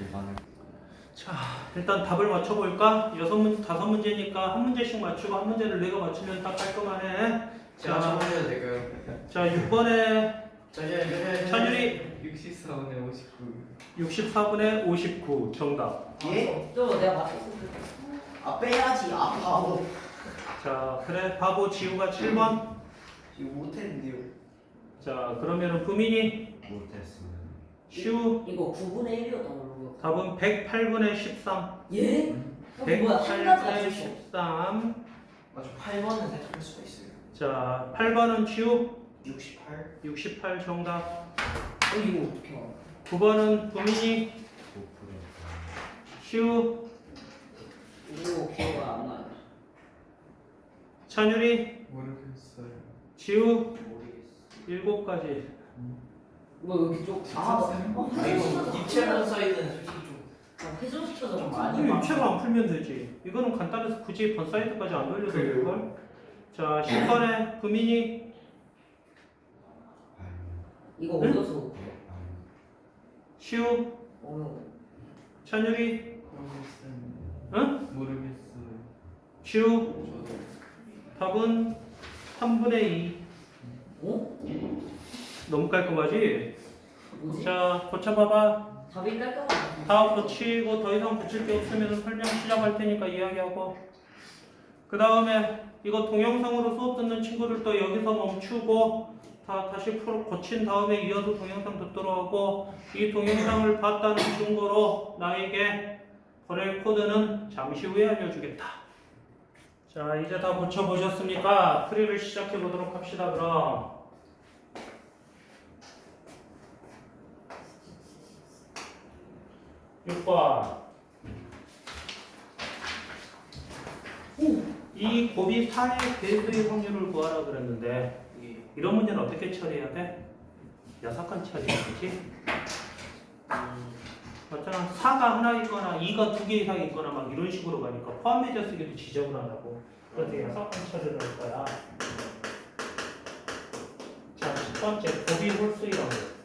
제일 많을 자, 일단 답을 맞춰볼까? 여섯 문 다섯 문제니까 한 문제씩 맞추고 한 문제를 내가 맞추면 딱 깔끔하네. 제가 자, 처음에 될까요? 자 6번에 잠시만요 찬율이 64분에 59 64분의 59 정답. 예? 또 내가 맞췄을 때. 아 빼야지 아 바보. 자, 그래 바보 지우가 7번. 이거 못했는데요. 자, 그러면은 부민이 못했으면 슈 이거 9분의 1이었던 걸로. 답은 108분의 13. 예? 형 뭐야 한 가지 108분의 맞췄어. 13. 맞아 8번은 생각할 수가 있어요 자, 8번은 지우 68 68 정답. 어 이거 어떻게 알아? 9번은 부민이 5%슈 이거 기억 안 나요. 찬율이 모르겠어요 지우 모르겠어 7까지. 뭐 이렇게 좀 아, 어, 아 이거 입체론 사이드는 솔직히 좀 회전시켜서 좀 많이 아니 입체로 안 풀면 되지. 이거는 간단해서 굳이 번 사이드까지 안 돌려도 그래요? 될걸? 자, 10번에 부민이. 이거 어려서 시우. 어려워. 찬율이. 모르겠어요. 응? 모르겠어요. 시우. 저도. 답은 3분의 2 어? 너무 깔끔하지? 뭐지? 자 고쳐봐봐 답이 깔끔하다. 다 고치고 더 이상 붙일 게 없으면 설명 시작할 테니까 이야기하고 그 다음에 이거 동영상으로 수업 듣는 친구들도 여기서 멈추고 다 다시 풀어 고친 다음에 이어서 동영상 듣도록 하고 이 동영상을 봤다는 증거로 나에게 보낼 코드는 잠시 후에 알려주겠다. 자 이제 다 고쳐보셨습니까? 프리를 시작해 보도록 합시다 그럼. 육번 이 곱이 4의 배수의 확률을 구하라 그랬는데 이런 문제는 어떻게 처리해야 돼? 여섯 건 처리해야지. 맞잖아. 4가 하나 있거나 2가 두 개 이상 있거나 막 이런 식으로 가니까 포함해져 쓰기도 지적을 한다고. 그래서 여섯 건 처리를 할 거야. 자, 첫 번째 곱이 홀수이라고.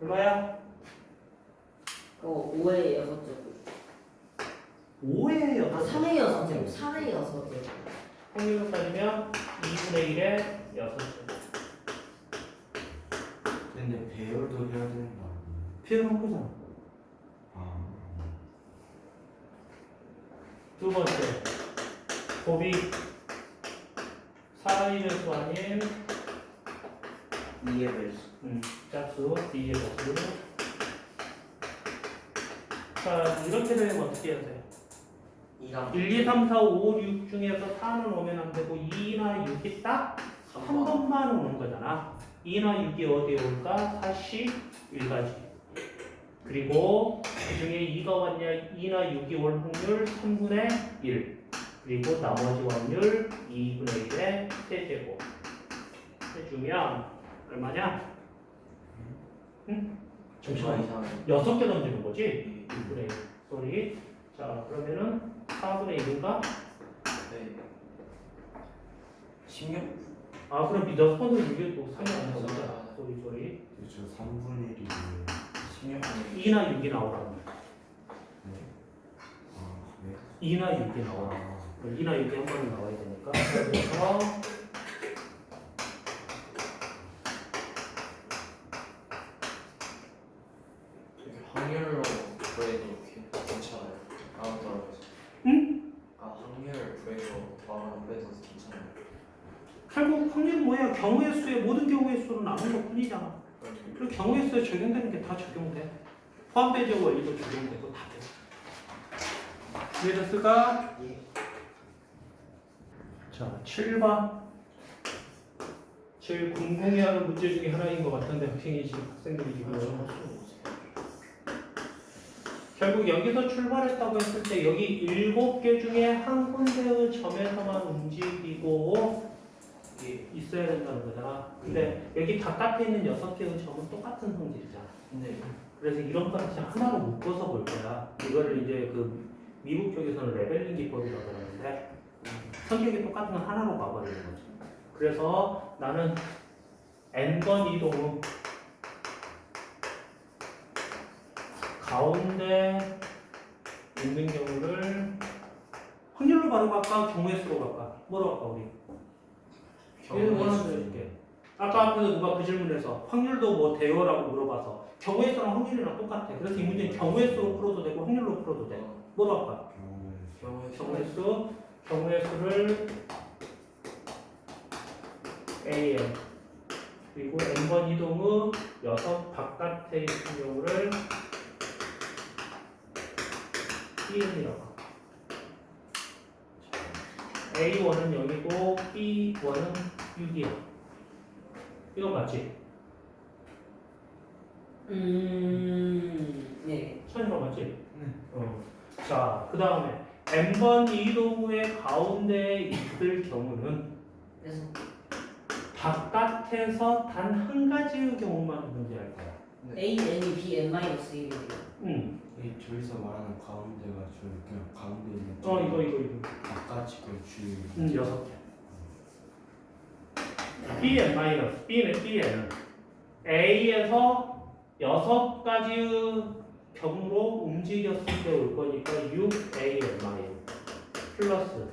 얼마야? 그거 5에 6점. 5에 아 6. 3에 6점. 3에 6점. 확률로 따지면 2분의 1에 6점. 근데 배열도 해야 되는 거 아니에요? 표현한 거잖아. 아 두 번째, 곱이 4의 배수 아닌 2의 배수 음, 짝수 B의 배수. 자, 이렇게 되면 어떻게 해야 돼? 2랑 1, 2, 3, 4, 5, 6 중에서 4는 오면 안 되고 2나 6이 딱 한 번만 오는 거잖아. 2나 6이 어디에 올까? 4시 1가지. 그리고 그 중에 2가 왔냐? 2나 6이 올 확률 3분의 1. 그리고 나머지 확률 2분의 1의 세제곱. 해주면 얼마냐? 응? 잠시만. 이상은 여섯 개 던지는 거지? 2분의 1. 소리. 자, 그러면은 4분의 1인가? 네 16? 아, 그럼 너 손으로 이게 또 3이 안 나오잖아. 소리, 소리. 그렇죠 3분의 1이 16 아니에요 2나 6이 나오라고. 네. 아 네. 2나 6이 나오라. 아 2나 6이 한 번은 나와야 되니까. 그래서 이렇게 확률로 구해도 괜찮아요 다음 떨어져서 응? 아 확률 구해서 다음 빼서 괜찮아요 확률은 뭐야? 경우의 수의 모든 경우의 수로 나눈 것 뿐이잖아. 그리고 경우의 수에 적용되는 게 다 적용돼. 포함배제 원리도 적용되고 다 돼. 이해됐을까? 예. 자, 7번. 제일 궁금해하는 문제 중에 하나인 것 같은데 학생이 지금 학생들이 지금 결국 여기서 출발했다고 했을 때 여기 일곱 개 중에 한 군데의 점에서만 움직이고 있어야 된다는 거잖아. 근데 여기 바깥에 있는 여섯 개의 점은 똑같은 성질이잖아. 근데 그래서 이런 거는 그냥 하나로 묶어서 볼 거야. 이거를 이제 그 미국 쪽에서는 레벨링 기법이라고 하는데 성격이 똑같은 건 하나로 봐버리는 거죠. 그래서 나는 n번 이동은 가운데 있는 경우를 확률로 바로 갈까? 경우의 수로 갈까? 뭐로 갈까 우리? 얘는 원하는 대로 해줄게. 아까 앞에서 누가 그 질문에서 확률도 뭐 돼요라고 물어봐서 경우의 수랑 확률이랑 똑같아. 그래서 이 문제는 경우의 수로 풀어도 되고 확률로 풀어도 돼. 뭐로 할까? 경우에 경우의 수, 경우의 수를 AM 그리고 n번 이동의 여섯 바깥에 있는 경우를 Bn이라고 하고 A1은 0이고 B1은 6이야 이건 맞지? 음, 네. 천이가 맞지? 네. 어. 자, 그 다음에 n번 이동의 가운데에 있을 경우는 그래서 바깥에서 단 한 가지의 경우만 문제할 거야. A, N이 B, N 마이너스 1이에요. 응. 이 저기서 말하는 가운데가 저 그냥 가운데 있는 어, 이거, 이거, 이거. 바깥이 그 주위 응, 여섯 개. Bn 마이너스, B는 Bn은 A에서 여섯 가지의 경우로 움직였을 때 올 거니까 6AN 마일 플러스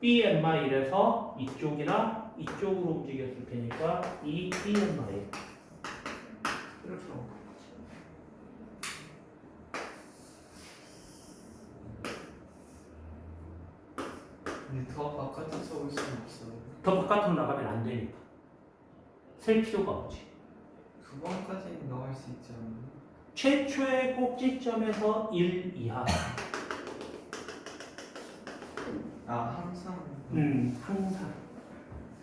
BN 마일에서 이쪽이나 이쪽으로 움직였을 테니까 2BN 마일 이렇게 거지. 근데 더 바깥에 써올 수는 없어요. 더 바깥으로 나가면 안 되니까 셀 필요가 없지. 두 번까지는 나갈 수 있지 않나요? 최초의 꼭지점에서 1 이하. 아 항상 음, 항상.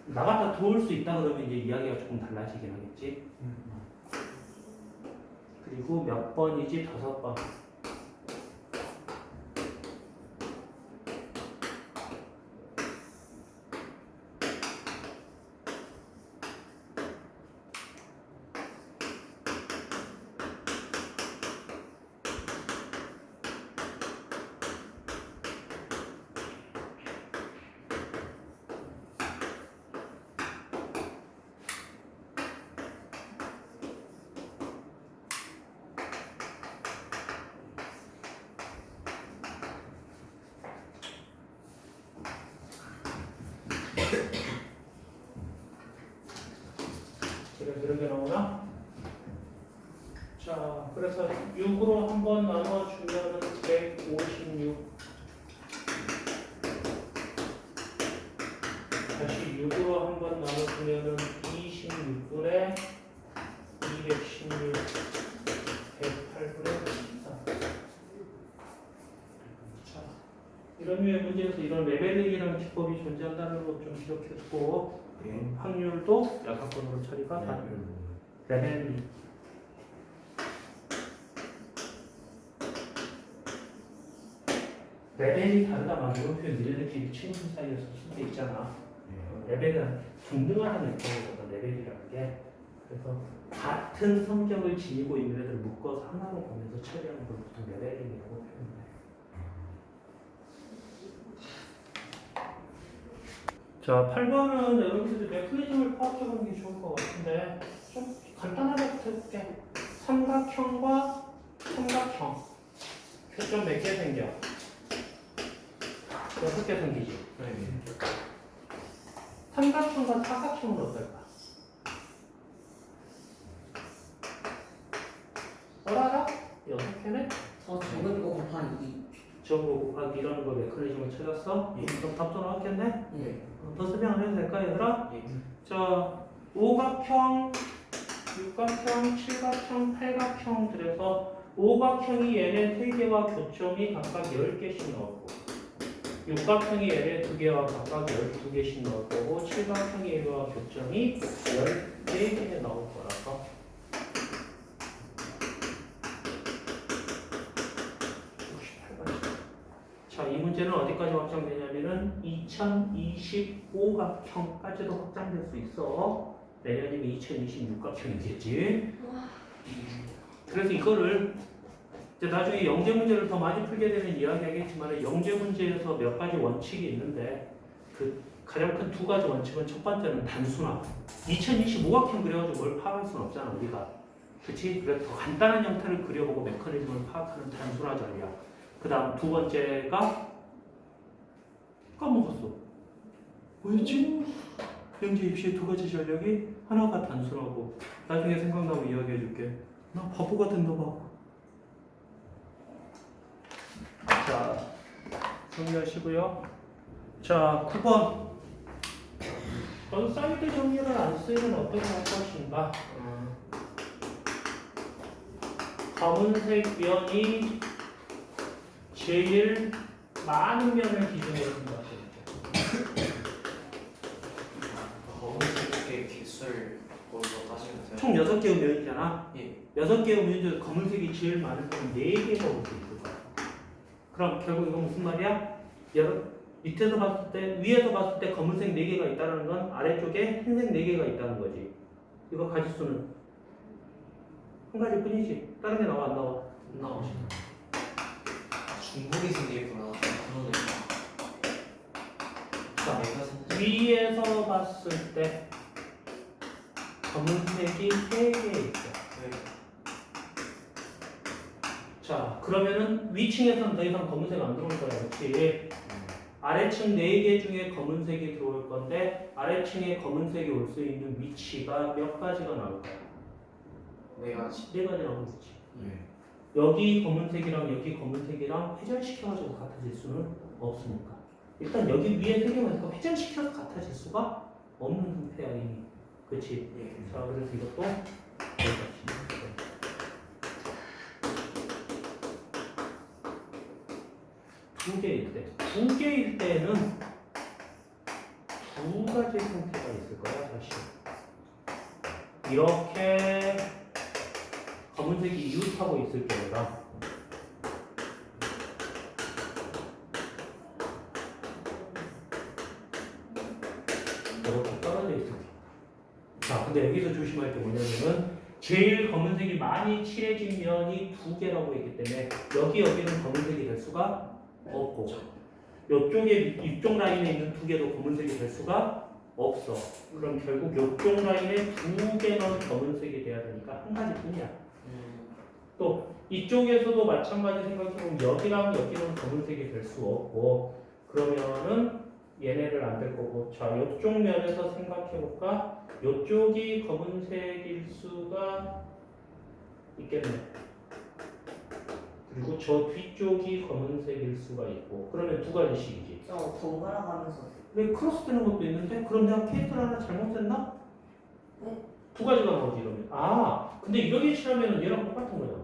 나갔다 들어올 수 있다 그러면 이제 이야기가 조금 달라지긴 하겠지. 그리고 몇 번이지? 다섯 번. 지금 이런 게 나오나? 자, 그래서 6으로 한 번 나눠주면은 156. 다시 6으로 한 번 나눠주면은 26분에 216, 108분에 14. 자, 이런 류의 문제에서 이런 레벨링이라는 기법이 존재한다는 것 좀 기억해두고 예. 확률도 약학번호로 처리가 네. 가능. 레벨링. 레벨이 다르다만 이런 표현 니네들끼리 친구들 사이에서 쓸때 있잖아. 예. 레벨은 동등하다는 느낌이거든 레벨이라는 게. 그래서 같은 성격을 지니고 있는 애들 묶어서 하나로 보면서 처리하는 걸 보통 레벨링이라고 표현해. 자, 8번은 여러분들이 메커니즘을 파악해보는 게 좋을 것 같은데 좀 간단하게부터 해볼게. 삼각형과 삼각형 교점 몇개 생겨? 여섯 개 생기지. 네. 삼각형과 사각형은 어떨까? 알아? 여섯 개네? 더 적은 거 곱하기 2. 저거 곱하기 이라는 거 메커니즘을 찾았어? 예. 그럼 답도 나왔겠네? 네. 어, 더 설명 안 해도 될까 얘들아? 예. 자, 오각형, 육각형, 칠각형, 팔각형 그래서 오각형이 얘네 세 개와 교점이 각각 10개씩 나오고 육각형이 얘네 두 개와 각각 12개씩 나올 거고 칠각형이 얘와 교점이 14개 나올 거라서 68번. 자, 이 문제는 어디까지 확장되냐면은 2025각형까지도 확장될 수 있어. 내년이면 2026각형이겠지. 그래서 이거를 이제 나중에 영재 문제를 더 많이 풀게 되면 이야기하겠지만 영재 문제에서 몇 가지 원칙이 있는데 그 가장 큰 두 가지 원칙은 첫 번째는 단순화. 2025각형 그래가지고 뭘 파악할 수는 없잖아 우리가. 그치? 그래서 더 간단한 형태를 그려보고 메커니즘을 파악하는 단순화 전략. 그 다음 두 번째가 까먹었어. 뭐였지? 영재 입시의 두 가지 전략이 하나가 단순하고 나중에 생각나면 이야기해줄게. 나 바보가 됐나 봐. 자, 정리하시고요. 자, 9번. 전 사이드 정리를 안 쓰면 어떻게 할 것인가? 어. 검은색 면이 제일 많은 면을 기준으로 생각해볼게요. 검은색의 개수를 거기서 따지면 돼요. 총 6개의 면이잖아. 예. 6개의 면 중에 검은색이 제일 많은 건 4개가 올수 있을 거야. 그럼 결국 이건 무슨 말이야? 여러, 밑에서 봤을 때, 위에서 봤을 때 검은색 4개가 있다는 건 아래쪽에 흰색 4개가 있다는 거지. 이거 가지수는 한 가지 뿐이지. 다른 게 나와 안 나와? 안 나오시네. 중복이 생기구나. 그러네. 자, 내가 생각. 위에서 봤을 때 검은색이 3개 있어. 자, 그러면은 위층에서는 더 이상 검은색 안 들어올 거야, 그렇지? 아래층 4개 중에 검은색이 들어올 건데 아래층에 검은색이 올 수 있는 위치가 몇 가지가 나올 거야? 네 가지. 네 가지 나오겠지. 네. 여기 검은색이랑 여기 검은색이랑 회전시켜가지고 같아질 수는 없으니까. 일단 여기 위에 세 개만 있고 회전시켜서 같아질 수가 없는 형태야 이미. 그렇지? 예. 자, 그래서 이것도 여기까지. 두 개일 때, 두 개일 때는 두 가지 형태가 있을 거야, 사실. 이렇게 검은색이 이웃하고 있을 경우랑 이렇게 떨어져 있을 경우. 자, 근데 여기서 조심할 게 뭐냐면은 제일 검은색이 많이 칠해진 면이 두 개라고 했기 때문에 여기 여기는 검은색이 될 수가 없고 이쪽에 이쪽 라인에 있는 두 개도 검은색이 될 수가 없어. 그럼 결국 이쪽 라인에 두 개는 검은색이 돼야 되니까 한 가지뿐이야. 음. 또 이쪽에서도 마찬가지 생각해보면 여기랑 여기는 검은색이 될 수 없고 그러면은 얘네를 안 될 거고 자 이쪽 면에서 생각해볼까? 이쪽이 검은색일 수가 있겠네. 그리고 저 뒤쪽이 검은색일 수가 있고 그러면 두 가지씩이지. 저 번갈아 가면서 근데 크로스 되는 것도 있는데 그럼 내가 케이스를 하나 잘못했나? 네. 두 가지가 나오지 이러면 아 근데 이렇게 칠하면 얘랑 똑같은 거잖아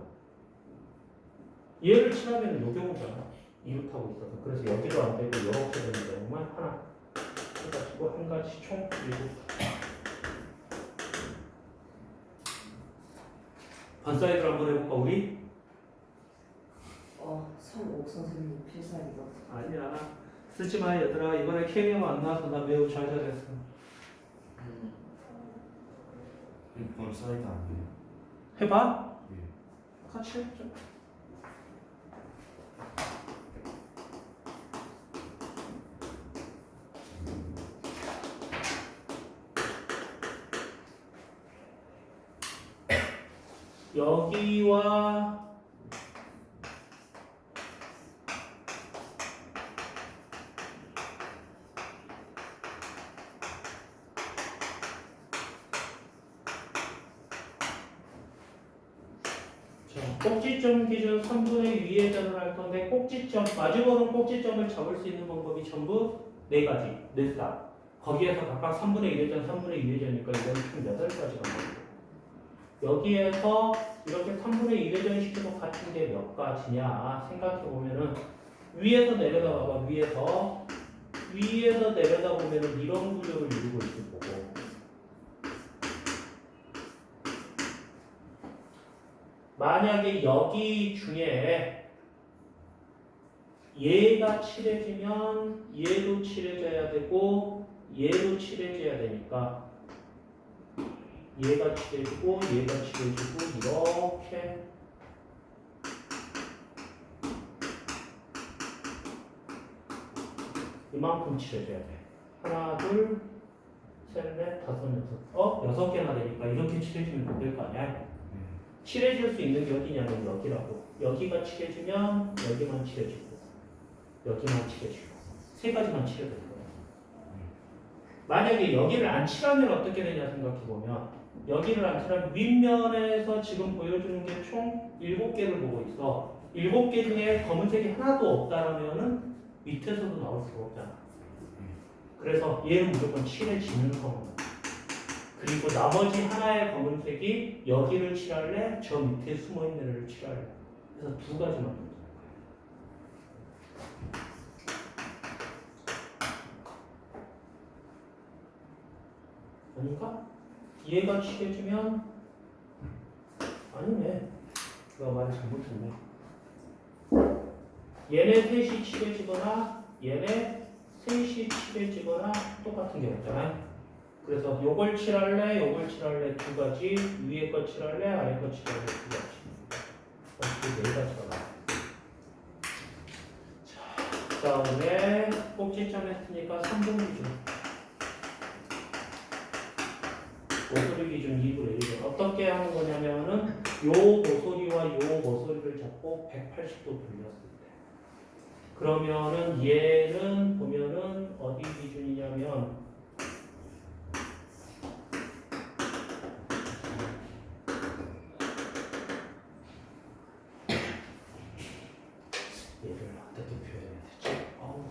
얘를 칠하면 요 경우잖아 이웃하고 있어서 그래서 여기도 안 되고 이렇게 되는 경우만 하나 해가지고 한 가지 총 일곱 반사이드를 한번 해볼까 우리? 선생님 필살기가 아니야. 쓰지 마 얘들아. 이번에 케미가 안 나와서 나 매우 잘 잘했어. 음. 1번 사이드 안 돼요. 해봐. 예. 같이 해보자 여기와 자, 꼭지점 기준 3분의 위회전을 할 건데 꼭지점 마주보는 꼭지점을 잡을 수 있는 방법이 전부 네 가지, 네 쌍. 거기에서 각각 3분의 1회전, 3분의 2회전이니까 이건 총 8가지가 나오고 여기에서 이렇게 3분의 2회전 시키고 같은 게 몇 가지냐 생각해 보면은 위에서 내려다 봐봐. 위에서 위에서 내려다 보면은 이런 구조를 이루고 있을 거고 만약에 여기 중에 얘가 칠해지면 얘도 칠해져야 되고 얘도 칠해져야 되니까 얘가 칠해지고 얘가 칠해지고 이렇게 이만큼 칠해줘야 돼. 하나, 둘, 셋, 넷, 다섯, 여섯. 어? 여섯 개나 되니까 이렇게 칠해주면 안 될 거 아니야? 네. 칠해질 수 있는 게 어디냐면 여기라고. 여기가 칠해지면 여기만 칠해지고 여기만 칠해지고 세 가지만 칠해질 거예요. 만약에 여기를 안 칠하면 어떻게 되냐 생각해 보면 여기를 안 칠하면 윗면에서 지금 보여주는 게 총 7개를 보고 있어. 7개 중에 검은색이 하나도 없다라면은 밑에서도 나올 수가 없잖아. 그래서 얘는 무조건 칠해지는 검은. 그리고 나머지 하나의 검은색이 여기를 칠할래, 저 밑에 숨어 있는 애를 칠할래. 그래서 두 가지만 거예요. 아닌가? 얘가 칠해지면 아니네. 내가 말을 잘못했네. 얘네 셋이 칠해지거나 얘네 셋이 칠해지거나 똑같은 경우잖아요. 그래서 요걸 칠할래, 요걸 칠할래 두 가지, 위에 거 칠할래, 아래 거 칠할래 두 가지. 어떻게 네 가지가 나와. 자, 그다음에 꼭지점 했으니까 3분 기준. 모서리 기준 2분의 1은 어떻게 하는 거냐면은 요 모서리와 요 모서리를 잡고 180도 돌렸을 때 그러면은 얘는 보면은 어디 기준이냐면 얘를 어떻게 표현해야 되지? 어우,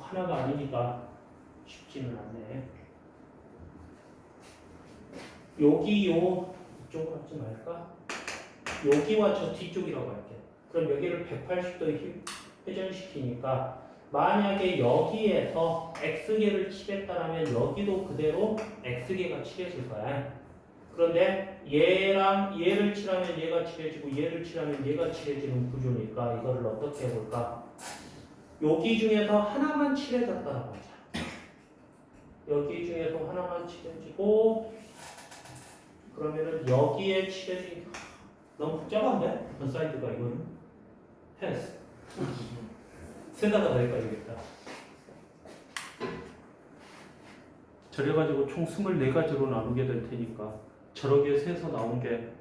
하나가 아니니까 쉽지는 않네. 여기 요 이쪽으로 하지 말까? 여기와 저 뒤쪽이라고 할게. 그럼 여기를 180도 회전시키니까 만약에 여기에서 x개를 칠했다라면 여기도 그대로 x개가 칠해질 거야. 그런데 얘랑 얘를 칠하면 얘가 칠해지고 얘를 칠하면 얘가 칠해지는 구조니까 이거를 어떻게 해볼까? 여기 중에서 하나만 칠해졌다라고 하자. 여기 중에서 하나만 칠해지고 그러면은 여기에 칠해진 너무 복잡한데? 전 사이드가 이거는 패스 쓰다가 더 헷갈리겠다 저래가지고 총 24가지로 나누게 될 테니까 저렇게 세서 나온 게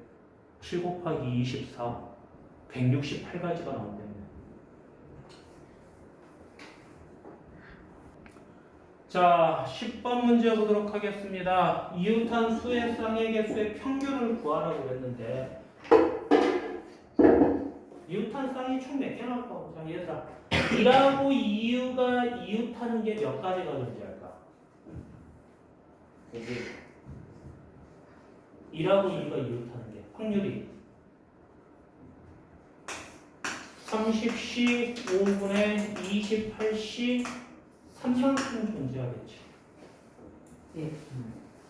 7 곱하기 24 168가지가 나온다네 자, 10번 문제 보도록 하겠습니다. 이웃한 수의 쌍의 개수의 평균을 구하라고 그랬는데 이웃한 쌍이 총 몇 개 나올까 보자. 얘들아, 이라고 이유가 이웃하는 게 몇 가지가 존재할까? 되게 이라고 이유가 이웃하는 게 확률이 30시 5분에 28시 3만큼 존재하겠지. 예.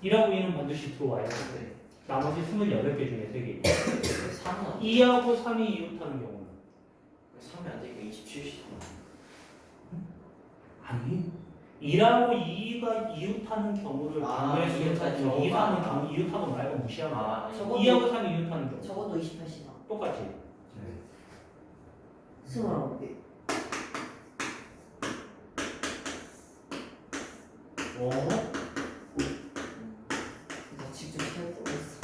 이라고 이는 반드시 들어와야 돼. 나머지 28개 중에 3개. 3은 2하고 3이 이웃하는 경우는 3이 안 되고 27시 아니 2라고 2가 이웃하는 경우를 아, 수를 이웃하는 경우가 2하는 아니라. 경우 이웃하고 말고 무시하는 거야. 아 저거- 2하고 3이 이웃하는 경우 적어도 28시간. 똑같지. 네. 스물아홉 개. 어? 나 직접 할뻔 했어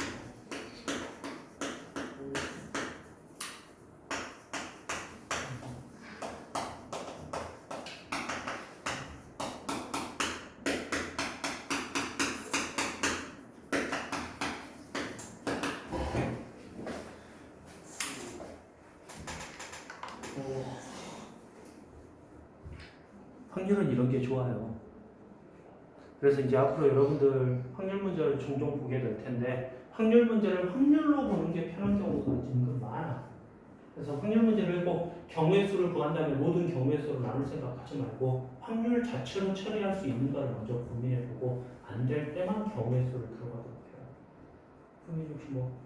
확률은 이런 게 좋아요. 그래서 이제 앞으로 여러분들 확률 문제를 종종 보게 될 텐데 확률 문제를 확률로 보는 게 편한 경우가 은근 많아. 그래서 확률 문제를 꼭 경우의 수를 구한다면 모든 경우의 수로 나눌 생각하지 말고 확률 자체로 처리할 수 있는가를 먼저 고민해보고 안 될 때만 경우의 수를 들어가도록 해요. 형님 혹시 뭐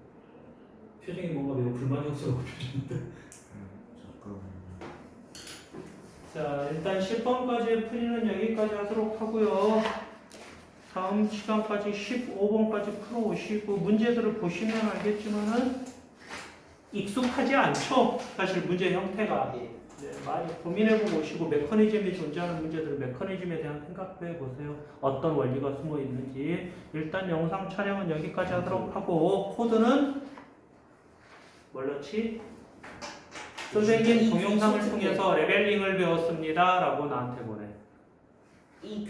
표정이 뭔가 매우 보이는데 잠깐만요. 자, 일단 10번까지 풀이는 여기까지 하도록 하고요. 다음 시간까지 15번까지 풀어오시고 문제들을 보시면 알겠지만은 익숙하지 않죠. 사실 문제 형태가 예. 네, 많이 고민해보고 오시고 메커니즘이 존재하는 문제들 메커니즘에 대한 생각도 해보세요. 어떤 원리가 숨어 있는지 일단 영상 촬영은 여기까지 하도록 하고 코드는 뭘 넣지? 선생님 동영상을 통해서 레벨링을 배웠습니다 라고 나한테 보내 이